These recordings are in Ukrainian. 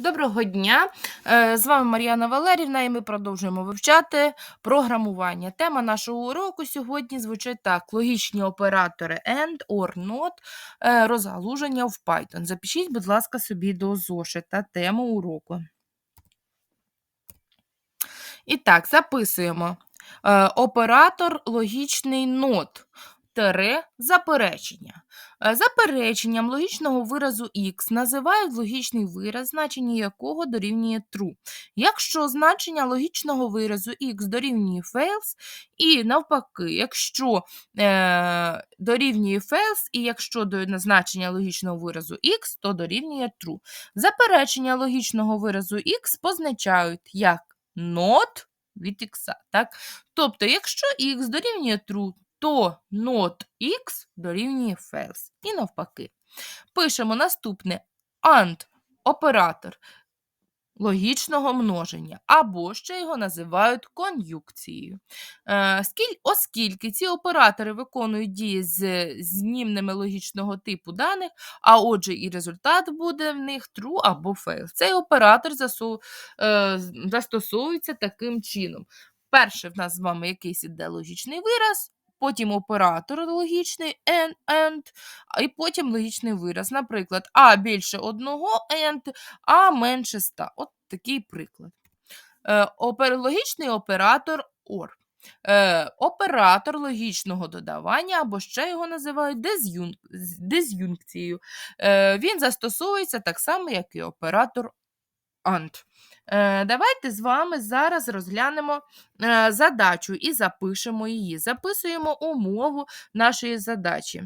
Доброго дня! Е, З вами Мар'яна Валерівна, і ми продовжуємо вивчати програмування. Тема нашого уроку сьогодні звучить так: логічні оператори AND, OR, NOT, е, розгалуження в Python. Запишіть, будь ласка, собі до зошита тему уроку. І так, записуємо. Е, Оператор логічний NOT. Тере заперечення. Е, Запереченням логічного виразу x називають логічний вираз, значення якого дорівнює true. Якщо значення логічного виразу x дорівнює false, і навпаки, якщо е, дорівнює false, і якщо до значення логічного виразу x, то дорівнює true. Заперечення логічного виразу x позначають як not від x. Так? Тобто, якщо x дорівнює true, то not x дорівнює false. І навпаки. Пишемо наступне AND оператор логічного множення, або ще його називають кон'юкцією. Е, Оскільки ці оператори виконують дії з знімними логічного типу даних, а отже, і результат буде в них true або fail. Цей оператор е, застосовується таким чином. Перше в нас з вами якийсь іде логічний вираз, потім оператор логічний and, and, і потім логічний вираз. Наприклад, А більше одного and, А менше 100. От такий приклад. Е, логічний оператор OR. Е, оператор логічного додавання, або ще його називають дез'юнкцією. Е, він застосовується так само, як і оператор AND. Е, давайте з вами зараз розглянемо е, задачу і запишемо її. Записуємо умову нашої задачі.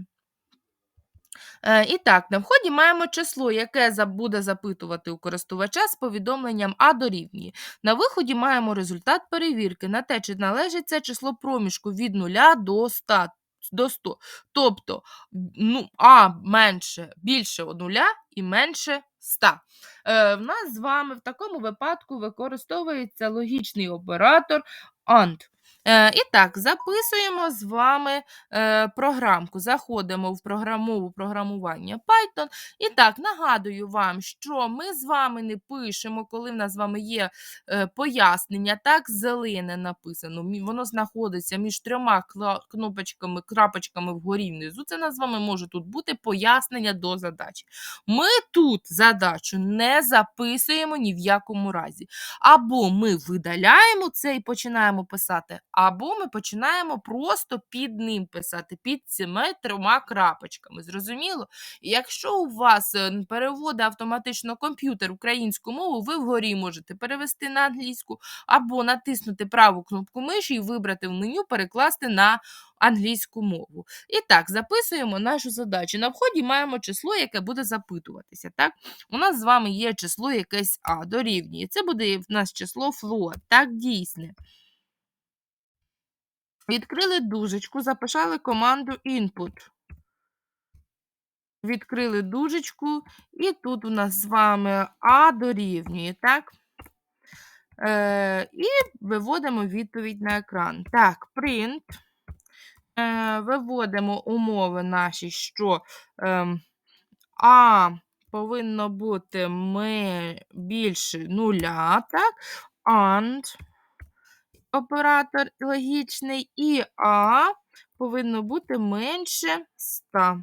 Е, І так, на вході маємо число, яке буде запитувати у користувача з повідомленням А дорівнює. На виході маємо результат перевірки на те, чи належить це число проміжку від 0 до 100. До 100. Тобто ну, А менше, більше 0 і менше 100. Е, в нас з вами в такому випадку використовується логічний оператор AND. Е, і так, записуємо з вами е, програмку. Заходимо в програмову програмування Python. І так, нагадую вам, що ми з вами не пишемо, коли в нас з вами є е, пояснення, так, зелене написано. Воно знаходиться між трьома кнопочками, крапочками вгорі внизу. Це нас з вами може тут бути пояснення до задачі. Ми тут задачу не записуємо ні в якому разі. Або ми видаляємо це і починаємо писати, або ми починаємо просто під ним писати, під цими трьома крапочками. Зрозуміло? Якщо у вас е, переводить автоматично комп'ютер українську мову, ви вгорі можете перевести на англійську, або натиснути праву кнопку миші і вибрати в меню перекласти на англійську мову. І так, записуємо нашу задачу. На вході маємо число, яке буде запитуватися. Так? У нас з вами є число якесь А дорівнює. Це буде в нас число float, так, дійсне. Відкрили дужечку, записали команду input. Відкрили дужечку, і тут у нас з вами А дорівнює, так? Е, і виводимо відповідь на екран. Так, print. Е, виводимо умови наші, що ем, А повинно бути ми більше нуля, так? And оператор логічний, і А повинно бути менше 100.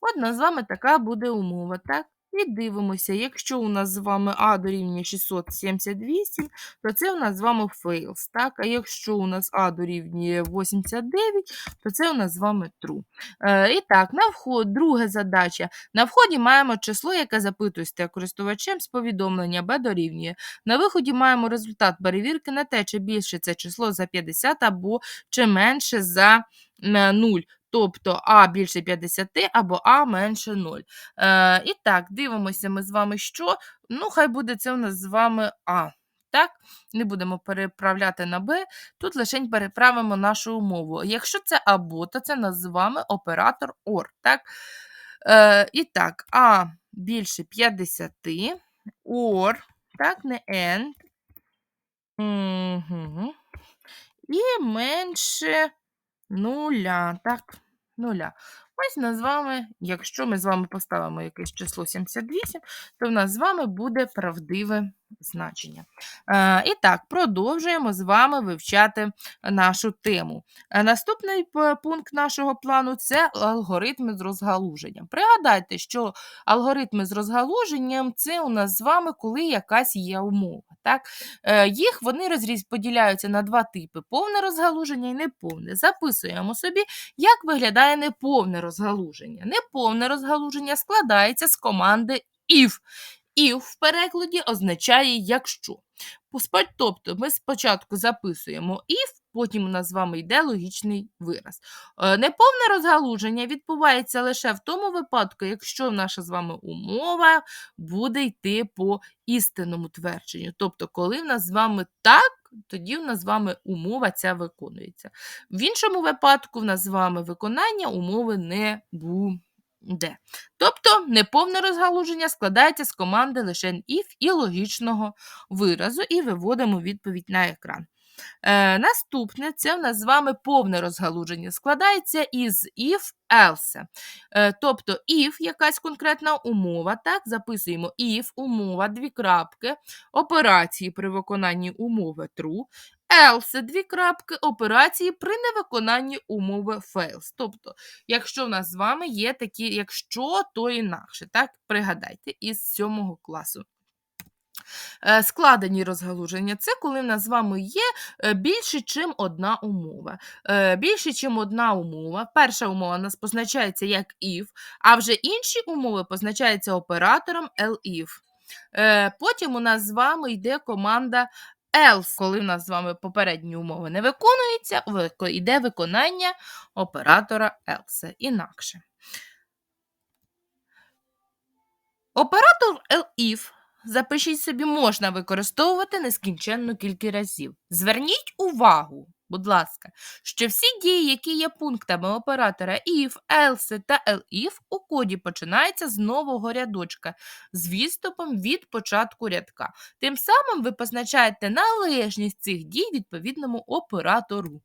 От у нас з вами така буде умова, так? І дивимося, якщо у нас з вами А дорівнює 678, то це у нас з вами fails, так? А якщо у нас А дорівнює 89, то це у нас з вами true. Е, і так, на вход, друга задача. На вході маємо число, яке запитується користувачем з повідомлення B дорівнює. На виході маємо результат перевірки на те, чи більше це число за 50 або чи менше за е, 0. Тобто А більше 50 або А менше 0. Е, і так, дивимося ми з вами, що. Ну, хай буде це у нас з вами А. Так, не будемо переправляти на Б, тут лише переправимо нашу умову. Якщо це або, то це нас оператор OR. Так? Е, і так, А більше 50, OR, так, не AND. Угу. І менше нуля, так, нуля. Ось нас з вами, якщо ми з вами поставимо якесь число 78, то в нас з вами буде правдиве значення. Е, І так, продовжуємо з вами вивчати нашу тему. Е, Наступний пункт нашого плану це алгоритми з розгалуженням. Пригадайте, що алгоритми з розгалуженням це у нас з вами, коли якась є умова. Так? Е, Їх вони розподіляються поділяються на два типи: повне розгалуження і неповне. Записуємо собі, як виглядає неповне розгалуження. Неповне розгалуження складається з команди if. If в перекладі означає якщо. Тобто ми спочатку записуємо if, потім у нас з вами йде логічний вираз. Е, Неповне розгалуження відбувається лише в тому випадку, якщо наша з вами умова буде йти по істинному твердженню. Тобто, коли в нас з вами так, тоді в нас з вами умова ця виконується. В іншому випадку в нас з вами виконання умови не буде. Тобто неповне розгалуження складається з команди лише if і логічного виразу, і виводимо відповідь на екран. Е, наступне це в нас з вами повне розгалуження. Складається із if, else. Е, тобто if якась конкретна умова, так, записуємо if, умова, дві крапки, операції при виконанні умови true, else, дві крапки, операції при невиконанні умови fails. Тобто, якщо в нас з вами є такі, якщо, то інакше, так, пригадайте, із сьомого класу. Е, Складені розгалуження це коли в нас з вами є е, більше, чим одна умова. Е, Більше, чим одна умова. Перша умова у нас позначається як if, а вже інші умови позначаються оператором elif. Потім у нас з вами йде команда else, коли в нас з вами попередні умови не виконуються, йде виконання оператора else. Інакше. Оператор elif запишіть собі, можна використовувати нескінченну кількість разів. Зверніть увагу, будь ласка, що всі дії, які є пунктами оператора if, else та elif, у коді починаються з нового рядочка з відступом від початку рядка. Тим самим ви позначаєте належність цих дій відповідному оператору.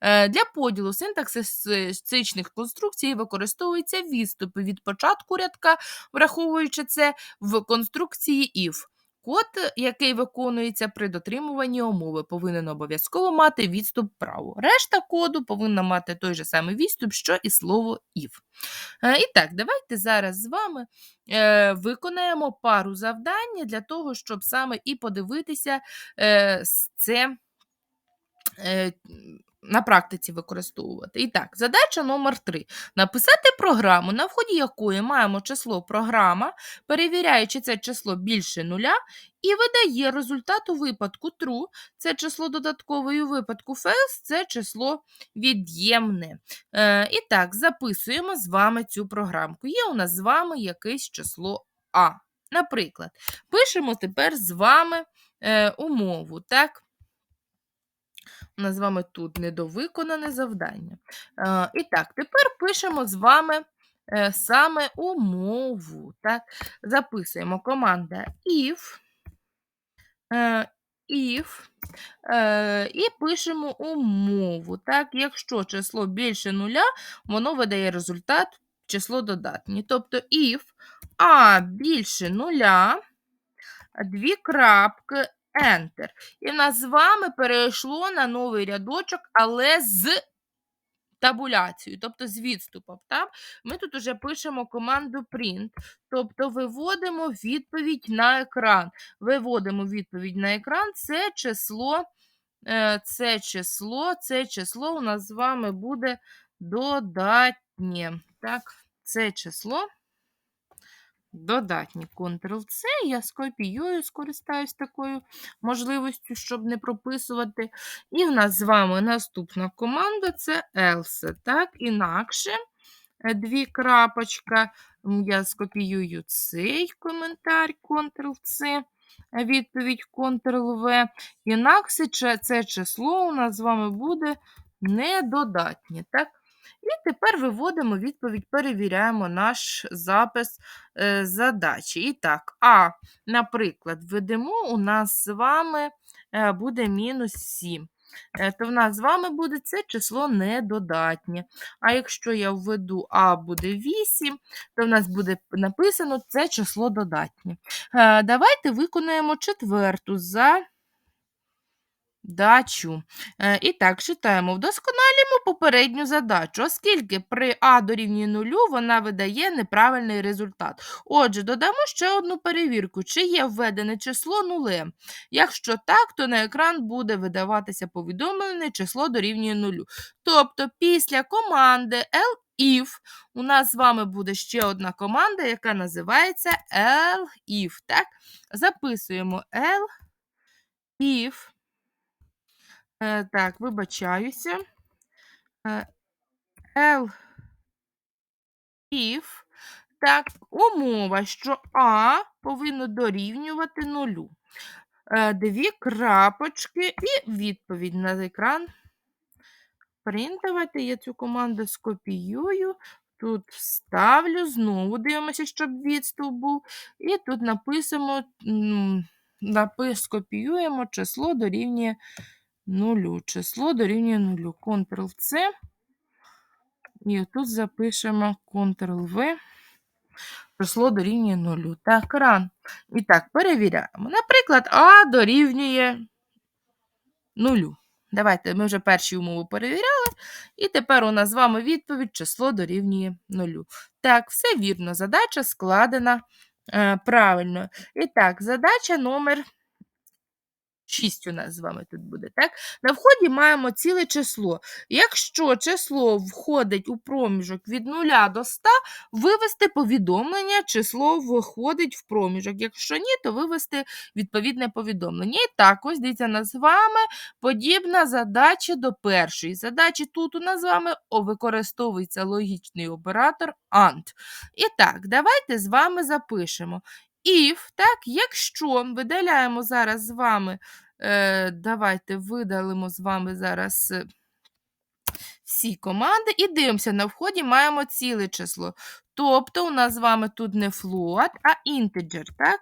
Е, Для поділу синтаксисичних конструкцій використовуються відступи від початку рядка, враховуючи це в конструкції if. Код, який виконується при дотримуванні умови, повинен обов'язково мати відступ вправо. Решта коду повинна мати той же самий відступ, що і слово if. Е, І так, давайте зараз з вами е, виконаємо пару завдань для того, щоб саме і подивитися це на практиці використовувати. І так, задача номер 3. Написати програму, на вході якої маємо число програма, перевіряє, чи це число більше нуля, і видає результат у випадку true, це число додаткове, і у випадку false, це число від'ємне. Е, і так, записуємо з вами цю програмку. Є у нас з вами якесь число А. Наприклад, пишемо тепер з вами е, умову. так? У з вами тут недовиконане завдання. Е, і так, тепер пишемо з вами е, саме умову. Так? Записуємо команда if, е, if і пишемо умову. Так? Якщо число більше нуля, воно видає результат число додатнє. Тобто if а більше нуля, дві крапки, Enter. І в нас з вами перейшло на новий рядочок, але з табуляцією, тобто з відступом. Так? Ми тут уже пишемо команду print, тобто виводимо відповідь на екран. Виводимо відповідь на екран, це число, е, це число, це число у нас з вами буде додатнє. Так, це число. Додатні Ctrl-C, я скопіюю, скористаюсь такою можливістю, щоб не прописувати. І в нас з вами наступна команда це else. Так, інакше е, дві крапочка. Я скопіюю цей коментар, Ctrl-C, е, відповідь Ctrl-V. Інакше це число у нас з вами буде недодатнє. Так? І тепер виводимо відповідь, перевіряємо наш запис е, задачі. І так, А, наприклад, введемо, у нас з вами е, буде мінус 7. е, то в нас з вами буде це число недодатнє. А якщо я введу А буде 8, то в нас буде написано це число додатнє. Е, Давайте виконаємо четверту за дачу. Е, І так, читаємо. Вдосконалюємо попередню задачу, оскільки при А дорівнює нулю вона видає неправильний результат. Отже, додамо ще одну перевірку, чи є введене число нулем. Якщо так, то на екран буде видаватися повідомлене число дорівнює нулю. Тобто після команди elif у нас з вами буде ще одна команда, яка називається elif. Так? Записуємо elif. Е, так, вибачаюся. Е, L if. Так, умова, що А повинно дорівнювати нулю. Е, Дві крапочки і відповідь на екран. Давайте я цю команду скопіюю. Тут вставлю, знову дивимося, щоб відступ був. І тут написано, м, напи- скопіюємо число дорівнює нулю. Число дорівнює нулю. Ctrl-C. І тут запишемо Ctrl-V. Число дорівнює нулю. Так, ран. І так, перевіряємо. Наприклад, А дорівнює нулю. Давайте ми вже перші умови перевіряли, і тепер у нас з вами відповідь число дорівнює нулю. Так, все вірно, задача складена е, правильно. І так, задача номер 6 у нас з вами тут буде. так? На вході маємо ціле число. Якщо число входить у проміжок від 0 до 100, вивести повідомлення, число входить в проміжок. Якщо ні, то вивести відповідне повідомлення. І так, ось дивіться, нас з вами подібна задача до першої задачі. Тут у нас з вами використовується логічний оператор AND. І так, давайте з вами запишемо. If, так, якщо видаляємо зараз з вами, е, давайте видалимо з вами зараз е, всі команди і дивимося, на вході маємо ціле число. Тобто у нас з вами тут не float, а integer, так?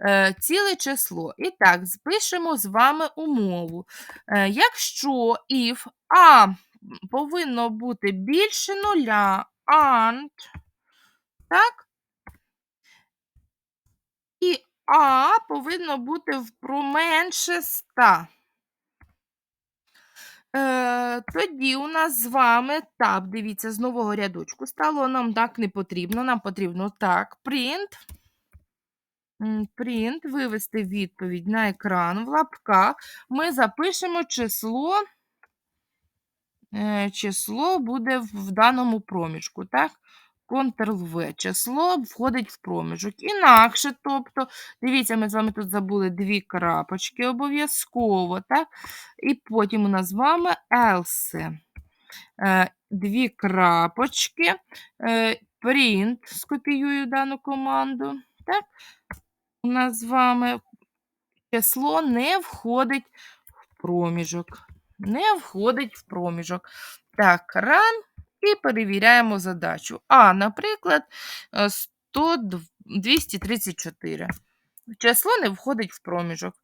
Е, ціле число. І так, запишемо з вами умову. Е, якщо if A повинно бути більше нуля, and, так? І А повинно бути в про менше 100. Е, тоді у нас з вами таб, дивіться, з нового рядочку стало, нам так не потрібно, нам потрібно так, print, print, вивести відповідь на екран в лапках. Ми запишемо число, е, число буде в даному проміжку, так? Ctrl-V. Число входить в проміжок. Інакше, тобто, дивіться, ми з вами тут забули дві крапочки обов'язково, так? І потім у нас з вами else. Е, Дві крапочки. Е, Print, скопіюю дану команду. Так? У нас з вами число не входить в проміжок. Не входить в проміжок. Так, run. І перевіряємо задачу. А, наприклад, е, 100, 234. Число не входить в проміжок.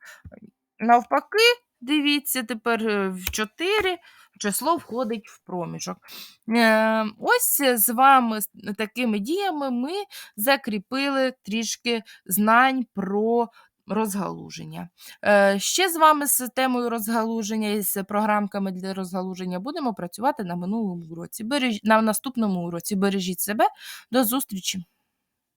Навпаки, дивіться, тепер в 4 число входить в проміжок. Ось з вами такими діями ми закріпили трішки знань про розгалуження. Е, Ще з вами з темою розгалуження і з програмками для розгалуження будемо працювати на минулому уроці. На наступному уроці. Бережіть себе. До зустрічі!